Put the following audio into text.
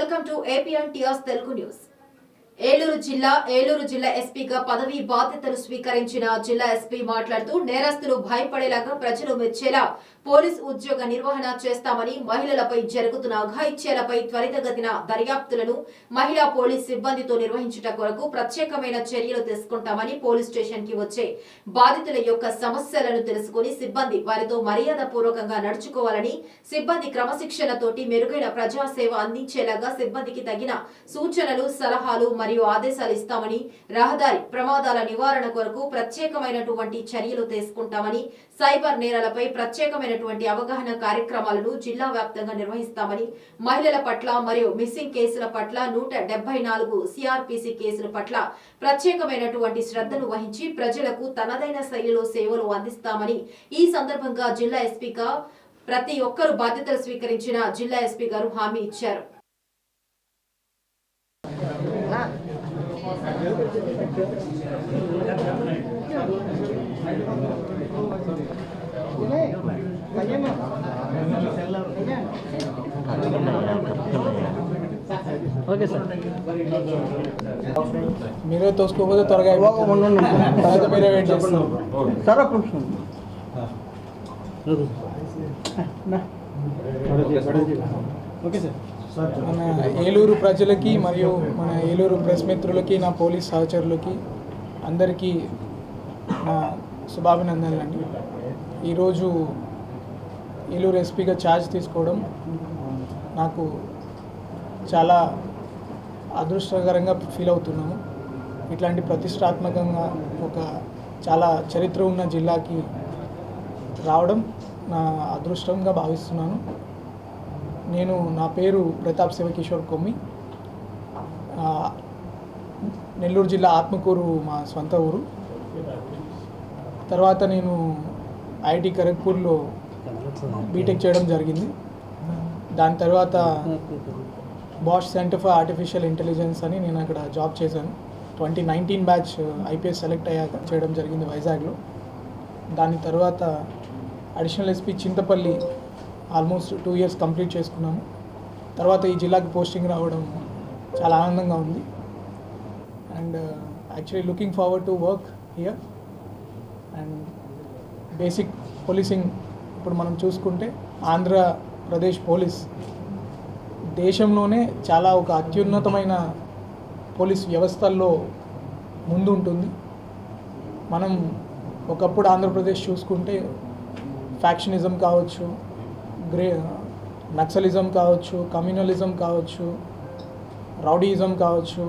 Welcome to APN TRS Telugu news. Eluru జిల్లా ఏలూరు జిల్లా ఎస్పీగా పదవి బాధ్యతలు స్వీకరించిన జిల్లా ఎస్పీ మాట్లాడుతూ నేరస్తులు భయపడేలాగా ప్రజలు మెచ్చేలా పోలీస్ ఉద్యోగ నిర్వహణ చేస్తామని మహిళలపై జరుగుతున్న అఘాయిత్యాలపై త్వరితగతిన దర్యాప్తులను మహిళా పోలీస్ సిబ్బందితో నిర్వహించుట కొరకు ప్రత్యేకమైన చర్యలు తీసుకుంటామని పోలీస్ స్టేషన్కి వచ్చే బాధితుల యొక్క సమస్యలను తెలుసుకుని సిబ్బంది వారితో మర్యాద పూర్వకంగా నడుచుకోవాలని సిబ్బంది క్రమశిక్షణతోటి మెరుగైన ప్రజాసేవ అందించేలాగా సిబ్బందికి తగిన సూచనలు సలహాలు మరియు మరియు ఆదేశాలు ఇస్తామని రహదారి ప్రమాదాల నివారణ కొరకు ప్రత్యేకమైనటువంటి చర్యలు తీసుకుంటామని సైబర్ నేరాలపై ప్రత్యేకమైనటువంటి అవగాహన కార్యక్రమాలను జిల్లా వ్యాప్తంగా నిర్వహిస్తామని మహిళల పట్ల మరియు మిస్సింగ్ కేసుల పట్ల నూట డెబ్బై నాలుగు సిఆర్పిసి కేసుల పట్ల ప్రత్యేకమైనటువంటి శ్రద్ధను వహించి ప్రజలకు తనదైన శైలిలో సేవలు అందిస్తామని ఈ సందర్భంగా జిల్లా ఎస్పీగా ప్రతి ఒక్కరూ బాధ్యతలు స్వీకరించిన జిల్లా ఎస్పీ గారు హామీ ఇచ్చారు. ఓకే సార్ మీరే తోసుకోకపోతే త్వరగా. తర్వాత మీరే వెయిట్ చేస్తారు. సార్ ఒక నిమిషం ఓకే సార్. మన ఏలూరు ప్రజలకి మరియు మన ఏలూరు ప్రెస్ మిత్రులకి నా పోలీస్ సహచరులకి అందరికీ నా శుభాభినందనలు అండి ఈరోజు ఏలూరు ఎస్పీగా ఛార్జ్ తీసుకోవడం నాకు చాలా అదృష్టకరంగా ఫీల్ అవుతున్నాను ఇట్లాంటి ప్రతిష్టాత్మకంగా ఒక చాలా చరిత్ర ఉన్న జిల్లాకి రావడం నా అదృష్టంగా భావిస్తున్నాను. నేను నా పేరు ప్రతాప్ శివకిషోర్ కొమ్మి. నెల్లూరు జిల్లా ఆత్మకూరు మా సొంత ఊరు. తర్వాత నేను ఐఐటి ఖరగ్పూర్లో బీటెక్ చేయడం జరిగింది. దాని తర్వాత Bosch center for artificial intelligence అని నేను అక్కడ జాబ్ చేశాను. Twenty nineteen batch IPS select అయ్యాక చేయడం జరిగింది వైజాగ్లో. దాని తర్వాత additional SP Chintapalli almost two years complete చేసుకున్నాము తర్వాత ఈ జిల్లాకి పోస్టింగ్ రావడం చాలా ఆనందంగా ఉంది. And actually looking forward to work here and basic policing ఇప్పుడు మనం చూసుకుంటే ఆంధ్రప్రదేశ్ పోలీస్ దేశంలోనే చాలా ఒక అత్యున్నతమైన పోలీస్ వ్యవస్థల్లో ముందు ఉంటుంది. మనం ఒకప్పుడు ఆంధ్రప్రదేశ్ చూసుకుంటే ఫ్యాక్షనిజం కావచ్చు గ్రే నక్సలిజం కావచ్చు కమ్యూనలిజం కావచ్చు రౌడీయిజం కావచ్చు